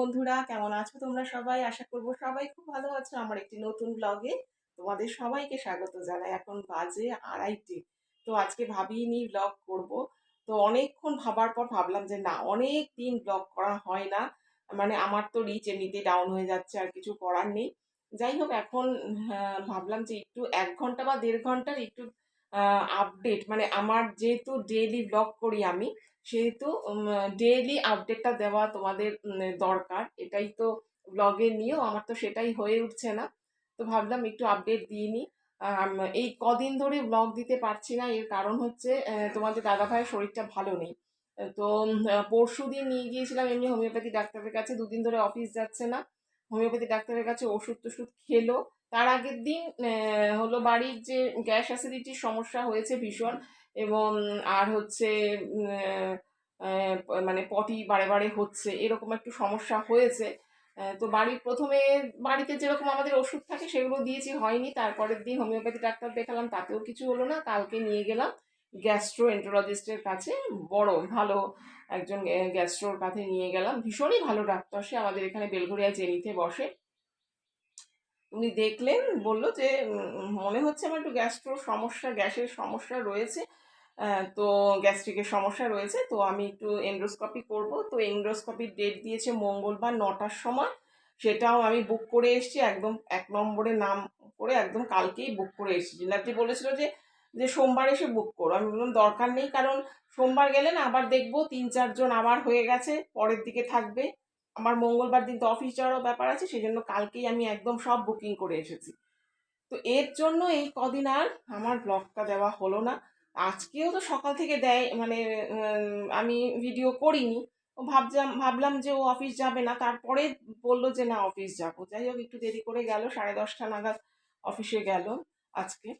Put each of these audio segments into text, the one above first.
বন্ধুরা কেমন আছো তোমরা সবাই? আশা করব সবাই খুব ভালো আছো। আমার একটি নতুন ব্লগে তোমাদের সবাইকে স্বাগত জানাই। এখন বাজে আড়াইটে। তো আজকে ভাবিনি ব্লগ করব। তো অনেকক্ষণ ভাবার পর ভাবলাম যে না অনেক দিন ব্লগ করা হয় না। মানে আমার তো রিচ এমনিতেই ডাউন হয়ে যাচ্ছে আর কিছু করার নেই। যাই হোক এখন আহ, ভাবলাম যে একটু এক ঘণ্টা বা দেড় ঘণ্টার একটু আপডেট মানে আমার যেহেতু ডেইলি ব্লগ করি আমি, সেহেতু ডেইলি আপডেটটা দেওয়া তোমাদের দরকার। এটাই তো ব্লগের নিয়েও, আমার তো সেটাই হয়ে উঠছে না। তো ভাবলাম একটু আপডেট দিয়ে নিই। এই কদিন ধরে ব্লগ দিতে পারছি না, এর কারণ হচ্ছে তোমাদের দাদাভাইয়ের শরীরটা ভালো নেই। তো পরশু দিন নিয়ে গিয়েছিলাম, এমনি হোমিওপ্যাথি ডাক্তারের কাছে, দুদিন ধরে অফিস যাচ্ছে না। হোমিওপ্যাথি ডাক্তারের কাছে ওষুধ টষুধ খেলো তার আগের দিন হলো বাড়ির যে গ্যাস অ্যাসিডিটির সমস্যা হয়েছে ভীষণ এবং আর হচ্ছে মানে পটি বারে বারে হচ্ছে, এরকম একটু সমস্যা হয়েছে। তো বাড়ির প্রথমে বাড়িতে যেরকম আমাদের ওষুধ থাকে সেগুলো দিয়েছি, হয়নি। তারপরের দিন হোমিওপ্যাথি ডাক্তার দেখালাম, তাতেও কিছু হলো না। কালকে নিয়ে গেলাম গ্যাস্ট্রো এন্টোলজিস্টের কাছে, বড় ভালো একজন গ্যাস্ট্রোর কাছে নিয়ে গেলাম। ভীষণই ভালো ডাক্তার সে আমাদের এখানে বেলঘরিয়া জেনিতে বসে। উনি দেখলেন, বলল যে মনে হচ্ছে আমার একটু গ্যাস্ট্রোর সমস্যা, গ্যাসের সমস্যা রয়েছে। তো গ্যাস্ট্রিকের সমস্যা রয়েছে, তো আমি একটু এন্ডোস্কপি করব। তো এন্ডোস্কপির ডেট দিয়েছে মঙ্গলবার নটার সময়। সেটাও আমি বুক করে এসেছি, একদম এক নম্বরে নাম করে একদম কালকেই বুক করে এসেছি। জিনাটি বলেছিল যে যে সোমবার এসে বুক করো। আমি বললাম, দরকার নেই, কারণ সোমবার গেলে না আবার দেখব, তিন চারজন আবার হয়ে গেছে, পরের দিকে থাকবে। আমার মঙ্গলবার দিন তো অফিস যাওয়ারও ব্যাপার আছে সেই জন্য কালকেই আমি একদম সব বুকিং করে এসেছি। তো এর জন্য এই কদিন আর আমার ব্লগটা দেওয়া হলো না। আজকেও তো সকাল থেকে দেয় মানে আমি ভিডিও করিনি। ও ভাবলাম ভাবলাম যে ও অফিস যাবে না, তারপরে বলল যে না অফিস যাব। যাই হোক, একটু দেরি করে গেল, সাড়ে দশটা নাগাদ অফিসে গেল আজকে।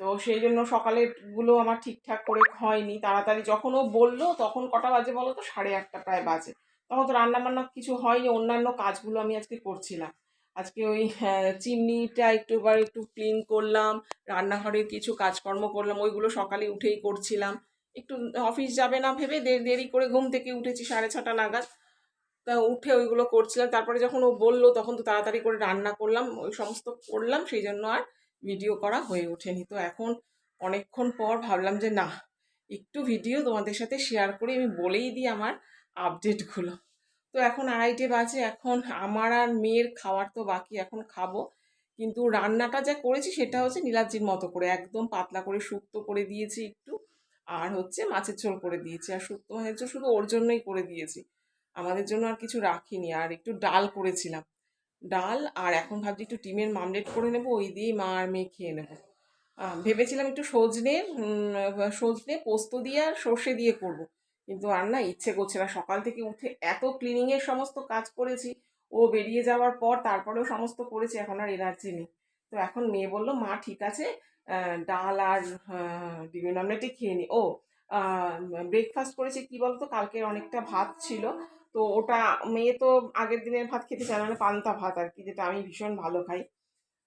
তো সেই জন্য সকালেরগুলো আমার ঠিকঠাক করে হয়নি। তাড়াতাড়ি যখন ও বলল, তখন কটা বাজে বলো তো? সাড়ে আটটা প্রায় বাজে। তখন তো রান্না বান্না কিছু হয়নি অন্যান্য কাজগুলো আমি আজকে করছিলাম আজকে ওই হ্যাঁ, চিমনিটা একটু বার একটু ক্লিন করলাম রান্নাঘরের কিছু কাজকর্ম করলাম ওইগুলো সকালে উঠেই করছিলাম। একটু অফিস যাবে না ভেবে দেরি করে ঘুম থেকে উঠেছি সাড়ে ছটা নাগাদ। তা উঠে ওইগুলো করছিলাম তারপরে যখন ও বলল তখন তো তাড়াতাড়ি করে রান্না করলাম ওই সমস্ত করলাম সেই জন্য আর ভিডিও করা হয়ে ওঠেনি। তো এখন অনেকক্ষণ পর ভাবলাম যে না একটু ভিডিও তোমাদের সাথে শেয়ার করে আমি বলেই দিই আমার আপডেটগুলো তো এখন আড়াইটে বাজে, এখন আমার আর মেয়ের খাওয়ার তো বাকি, এখন খাব। কিন্তু রান্নাটা যা করেছি সেটা হচ্ছে নীলাদ্রির মতো করে, একদম পাতলা করে শুক্তো করে দিয়েছি একটু, আর হচ্ছে মাছের ঝোল করে দিয়েছি। আর শুক্তো মাছের ঝোল শুধু ওর জন্যই করে দিয়েছি। আমাদের জন্য আর কিছু রাখিনি, আর একটু ডাল করেছিলাম। ডাল, আর এখন ভাবছি একটু ডিমের মামলেট করে নেব, ওই দিয়েই মা আর মেয়ে খেয়ে নেব। ভেবেছিলাম একটু সজনে সজনে পোস্ত দিয়ে আর সর্ষে দিয়ে করব। কিন্তু আর না ইচ্ছে করছে না। সকাল থেকে উঠে এত ক্লিনিংয়ের সমস্ত কাজ করেছি, ও বেরিয়ে যাওয়ার পর তারপরেও সমস্ত করেছি, এখন আর এনার্জি নেই। তো এখন মেয়ে বলল, মা, ঠিক আছে ডাল আর বিভিন্ন অমলেটই খেয়ে নি। ও ব্রেকফাস্ট করেছি কি বলতো? কালকের অনেকটা ভাত ছিল। তো ওটা, মেয়ে তো আগের দিনের ভাত খেতে চায় না মানে পান্তা ভাত আর কি, যেটা আমি ভীষণ ভালো খাই।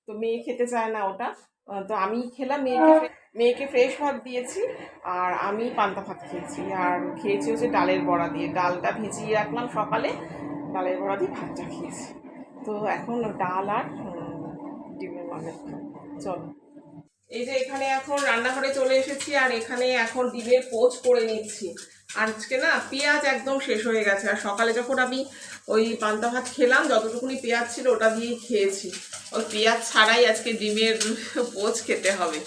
তো মেয়ে খেতে চায় না ওটা। তো আমি খেলাম মেয়েকে মেয়েকে ফ্রেশ ভাত দিয়েছি আর আমি পান্তা ভাত খেয়েছি। আর খেয়েছি হচ্ছে ডালের বড়া দিয়ে। ডালটা ভেজিয়ে রাখলাম সকালে ডালের বড়া দিয়ে ভাতটা খেয়েছি। তো এখন ডাল আর ডিমের মালের চলো। এই যে এখানে এখন রান্নাঘরে চলে এসেছি আর এখানে এখন ডিমের পোচ করে নিচ্ছি। আজকে না পেঁয়াজ একদম শেষ হয়ে গেছে। আর সকালে যখন আমি ওই পান্তা ভাত খেলাম যতটুকুনি পেঁয়াজ ছিল ওটা দিয়েই খেয়েছি। ওই পেঁয়াজ ছাড়াই আজকে ডিমের পোচ খেতে হবে।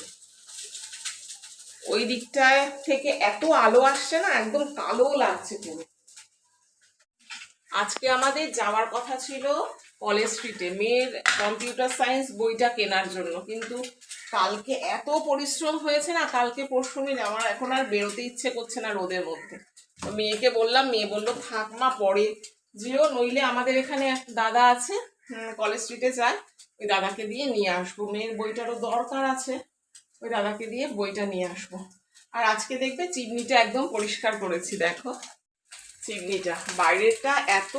ওই দিকটায় থেকে এত আলো আসছে না, একদম কালো লাগছে পুরো। আজকে আমাদের যাওয়ার কথা ছিল কলেজ স্ট্রিটে, মেয়ের কম্পিউটার সায়েন্স বইটা কেনার জন্য। কিন্তু কালকে এত পরিশ্রম হয়েছে না, কালকে পরশু মিলে আমার এখন আর বেরোতে ইচ্ছে করছে না রোদের মধ্যে। তো মেয়েকে বললাম, মেয়ে বলল, থাক মা, পরে যেও, নইলে আমাদের এখানে এক দাদা আছে কলেজ স্ট্রিটে যায়। ওই দাদাকে দিয়ে নিয়ে আসব। মেয়ের বইটারও দরকার আছে। ওই দাদাকে দিয়ে বইটা নিয়ে আসব। আর আজকে দেখবে চিমনিটা একদম পরিষ্কার করেছি, দেখো। চিমনিটা। বাইরেটা এত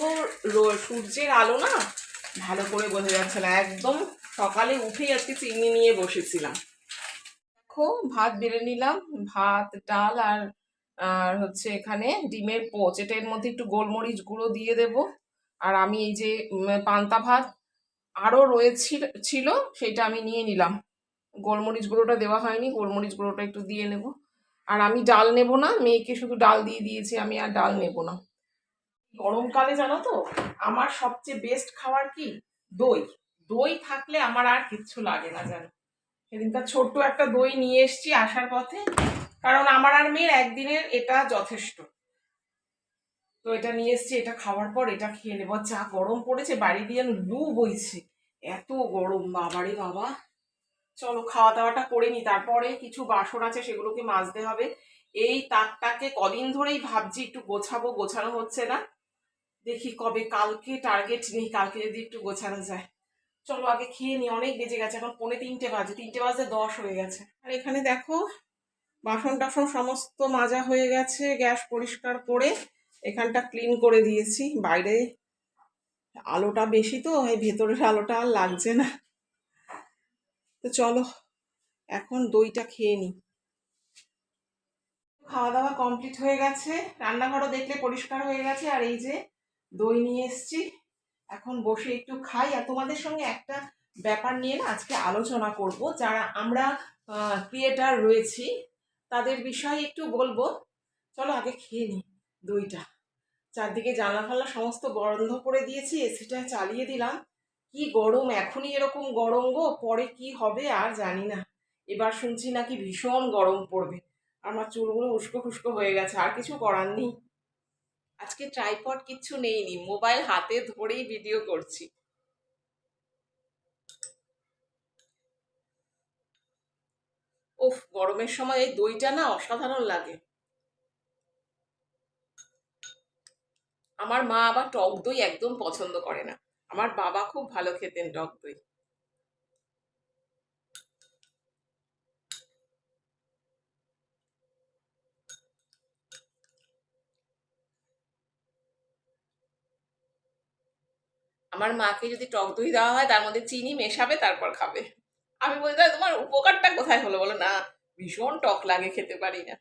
সূর্যের আলো না, ভালো করে বোঝা যাচ্ছে না। একদম সকালে উঠেই আজকে চিমনি নিয়ে বসেছিলাম। দেখো, ভাত বেড়ে নিলাম। ভাত, ডাল আর আর হচ্ছে এখানে ডিমের পোচ। এটা এর মধ্যে একটু গোলমরিচ গুঁড়ো দিয়ে দেব। আর আমি এই যে পান্তা ভাত আরও রয়েছিল, ছিল, সেটা আমি নিয়ে নিলাম। গোলমরিচ গুঁড়োটা দেওয়া হয়নি, গোলমরিচ গুঁড়োটা একটু দিয়ে নেব। আর আমি ডাল নেব না, মেয়েকে শুধু ডাল দিয়ে দিয়েছি, আমি আর ডাল নেব না। গরমকালে জানো তো, আমার সবচেয়ে বেস্ট খাবার কি? দই। দই থাকলে আমার আর কিচ্ছু লাগে না জানো। সেদিনকার ছোট্ট একটা দই নিয়ে এসেছি আসার পথে, কারণ আমার আর মেয়ের একদিনের এটা যথেষ্ট। তো এটা নিয়ে এসেছি, এটা খাওয়ার পর এটা খেয়ে নেব। যা গরম পড়েছে, বাড়ি দিয়ে লু বইছে। এত গরম, বাবারে বাবা। চলো খাওয়া দাওয়াটা করে নি। তারপরে কিছু বাসন আছে, সেগুলোকে মাজতে হবে। এই তাকটাকে কদিন ধরেই ভাবছি, একটু গোছাবো, গোছানো হচ্ছে না। দেখি কবে কালকে টার্গেট নেই, কালকে যদি একটু গোছানো যায়। চলো, আগে খেয়ে নি, অনেক বেজে গেছে, এখন পৌনে তিনটে বাজে তিনটে বাজে দশ হয়ে গেছে। আর এখানে দেখো বাসন টাসন সমস্ত মাজা হয়ে গেছে, গ্যাস পরিষ্কার করে। এখানটা ক্লিন করে দিয়েছি। বাইরে আলোটা বেশি তো, এই ভেতরের আলোটা আর লাগছে না। তো চলো, এখন দইটা খেয়ে নিই খাওয়া দাওয়া কমপ্লিট হয়ে গেছে। রান্নাঘরও দেখলে পরিষ্কার হয়ে গেছে। আর এই যে দই নিয়ে এসছি। এখন বসে একটু খাই। আর তোমাদের সঙ্গে একটা ব্যাপার নিয়ে না আজকে আলোচনা করব। যারা আমরা ক্রিয়েটার রয়েছি, তাদের বিষয়ে একটু বলব। চলো আগে খেয়ে নিই দইটা। চারদিকে জানলা ফাল্লা সমস্ত বন্ধ করে দিয়েছি এসিটা চালিয়ে দিলাম। কি গরম, এখনই এরকম গরম গো, পরে কি হবে আর জানি না। এবার শুনছি নাকি ভীষণ গরম পড়বে। আমার চুলগুলো উস্কো খুস্কো হয়ে গেছে, আর কিছু করার নেই। আজকে ট্রাইপড কিচ্ছু নেইনি মোবাইল হাতে ধরেই ভিডিও করছি। ওফ, গরমের সময় এই দইটা না অসাধারণ লাগে। আমার মা আবার টক দই একদম পছন্দ করে না। আমার বাবা খুব ভালো খেতেন টক দই। আমার মাকে যদি টক দই দেওয়া হয়, তার মধ্যে চিনি মেশাবে, তারপর খাবে। আমি বলতে তোমার উপকারটা কোথায় হলো? বলো, না, ভীষণ টক লাগে, খেতে পারি না।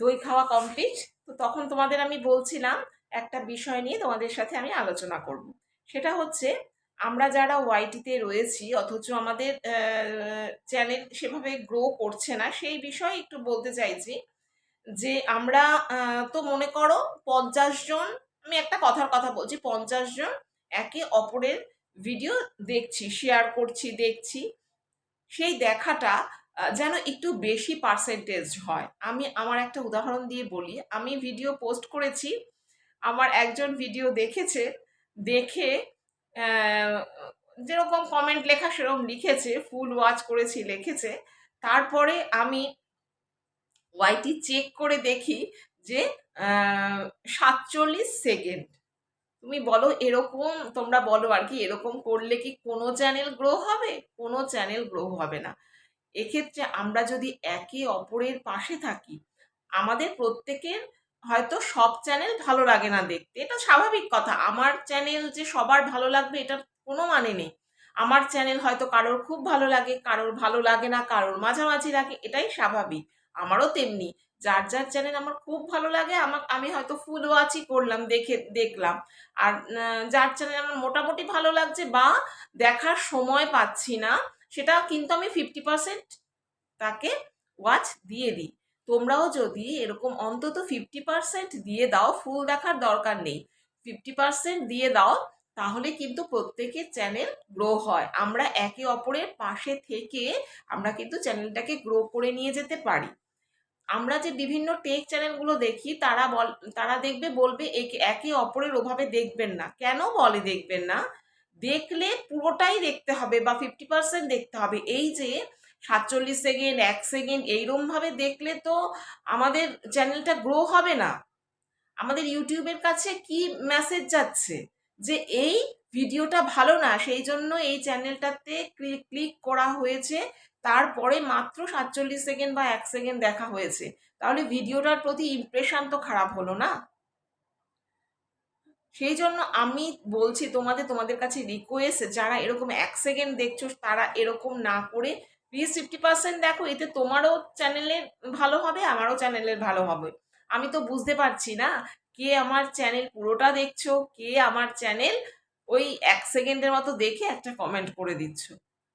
দই খাওয়া কমপ্লিট তো তখন তোমাদের আমি বলছিলাম একটা বিষয় নিয়ে তোমাদের সাথে আমি আলোচনা করব। সেটা হচ্ছে, আমরা যারা ওয়াইটিতে রয়েছি, অথচ আমাদের চ্যানেল সেভাবে গ্রো করছে না, সেই বিষয়ে একটু বলতে চাইছি যে, আমরা তো মনে করো পঞ্চাশ জন, আমি একটা কথার কথা বলছি, পঞ্চাশ জন একে অপরের ভিডিও দেখছি শেয়ার করছি, দেখছি। সেই দেখাটা যেন একটু বেশি পার্সেন্টেজ হয়। আমি আমার একটা উদাহরণ দিয়ে বলি। আমি ভিডিও পোস্ট করেছি, আমার একজন ভিডিও দেখেছে, দেখে যেরকম কমেন্ট লেখা সেরকম লিখেছে ফুল ওয়াচ করেছি, লিখেছে। তারপরে আমি ওয়াইটি চেক করে দেখি যে সাতচল্লিশ সেকেন্ড তুমি বলো এরকম, তোমরা বলো আর কি, এরকম করলে কি কোনো চ্যানেল গ্রো হবে? কোনো চ্যানেল গ্রো হবে না। এক্ষেত্রে আমরা যদি একে অপরের পাশে থাকি, আমাদের প্রত্যেকের হয়তো সব চ্যানেল ভালো লাগে না দেখতে। এটা স্বাভাবিক কথা। আমার চ্যানেল যে সবার ভালো লাগবে, এটার কোনো মানে নেই। আমার চ্যানেল হয়তো কারোর খুব ভালো লাগে, কারোর ভালো লাগে না, কারোর মাঝামাঝি লাগে, এটাই স্বাভাবিক। আমারও তেমনি। যার যার চ্যানেল আমার খুব ভালো লাগে, আমার, আমি হয়তো ফুল ওয়াচই করলাম, দেখে, দেখলাম। আর যার চ্যানেল আমার মোটামুটি ভালো লাগছে বা দেখার সময় পাচ্ছি না সেটা কিন্তু আমি ফিফটি পার্সেন্ট তাকে ওয়াচ দিয়ে দিই। তোমরাও যদি এরকম অন্তত ফিফটি পার্সেন্ট দিয়ে দাও ফুল দেখার দরকার নেই। ফিফটি পার্সেন্ট দিয়ে দাও, তাহলে কিন্তু প্রত্যেকের চ্যানেল গ্রো হয়। আমরা একে অপরের পাশে থেকে আমরা কিন্তু চ্যানেলটাকে গ্রো করে নিয়ে যেতে পারি। আমরা যে বিভিন্ন টেক চ্যানেলগুলো দেখি, তারা বল, তারা দেখবে, বলবে একে অপরের ওভাবে দেখবেন না। কেন বলে দেখবেন না? দেখলে পুরোটাই দেখতে হবে বা ফিফটি পার্সেন্ট দেখতে হবে। এই যে সাতচল্লিশ সেকেন্ড এক সেকেন্ড এইরমভাবে দেখলে তো আমাদের চ্যানেলটা গ্রো হবে না। আমাদের ইউটিউবের কাছে কি মেসেজ যাচ্ছে? যে এই ভিডিওটা ভালো না, সেই জন্য এই চ্যানেলটাতে ক্লিক করা হয়েছে, তারপরে মাত্র সাতচল্লিশ সেকেন্ড বা এক সেকেন্ড দেখা হয়েছে। তাহলে ভিডিওটার প্রতি ইমপ্রেশন তো খারাপ হলো না। সেই জন্য আমি বলছি তোমাদের তোমাদের কাছে রিকোয়েস্ট যারা এরকম এক সেকেন্ড দেখছ, তারা এরকম না করে প্লিজ ফিফটি পার্সেন্ট দেখো, এতে তোমারও চ্যানেলের ভালো হবে, আমারও চ্যানেলের ভালো হবে। আমি তো বুঝতে পারছি না কে আমার চ্যানেল পুরোটা দেখছ, কে আমার চ্যানেল ওই এক সেকেন্ডের মতো দেখে একটা কমেন্ট করে দিচ্ছ।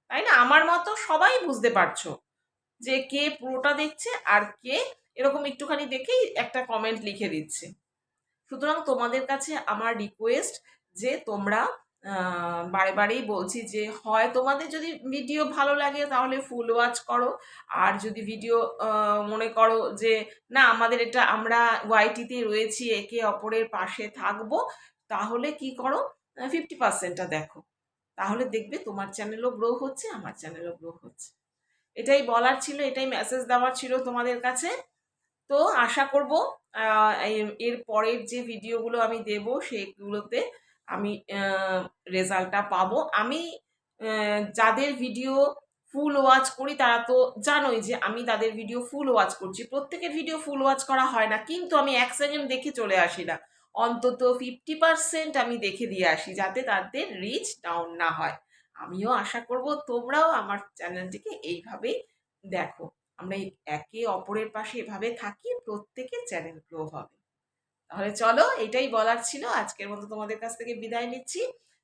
তাই না? আমার মতো সবাই বুঝতে পারছ যে কে পুরোটা দেখছে আর কে এরকম একটুখানি দেখেই একটা কমেন্ট লিখে দিচ্ছে। সুতরাং তোমাদের কাছে আমার রিকোয়েস্ট যে তোমরা বারে বারেই বলছি যে হয় তোমাদের যদি ভিডিও ভালো লাগে তাহলে ফুল ওয়াচ করো। আর যদি ভিডিও মনে করো যে না, আমাদের এটা আমরা ওয়াইটিতে রয়েছি, একে অপরের পাশে থাকব, তাহলে কি করো? ফিফটি পার্সেন্টটা দেখো। তাহলে দেখবে তোমার চ্যানেলও গ্রো হচ্ছে, আমার চ্যানেলও গ্রো হচ্ছে। এটাই বলার ছিল, এটাই মেসেজ দেওয়ার ছিল তোমাদের কাছে। তো আশা করব এর- পরের যে ভিডিওগুলো আমি দেব, সেগুলোতে আমি রেজাল্টটা পাবো। আমি যাদের ভিডিও ফুল ওয়াচ করি, তারা তো জানোই যে আমি তাদের ভিডিও ফুল ওয়াচ করছি। প্রত্যেকের ভিডিও ফুল ওয়াচ করা হয় না, কিন্তু আমি এক সেকেন্ড দেখে চলে আসি না। অন্তত ফিফটি পার্সেন্ট আমি দেখে দিয়ে আসি, যাতে তাদের রিচ ডাউন না হয়। আমিও আশা করব তোমরাও আমার চ্যানেলটিকে এইভাবেই দেখো। আমরা একে অপরের পাশে এভাবে থাকি প্রত্যেকের চ্যানেল গ্রো হবে। তাহলে চলো এটাই বলার ছিল। আজকের মতো তোমাদের কাছ থেকে বিদায় নিচ্ছি।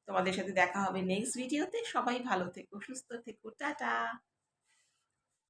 তোমাদের সাথে দেখা হবে নেক্সট ভিডিওতে সবাই ভালো থেকো, সুস্থ থেকো। টাটা।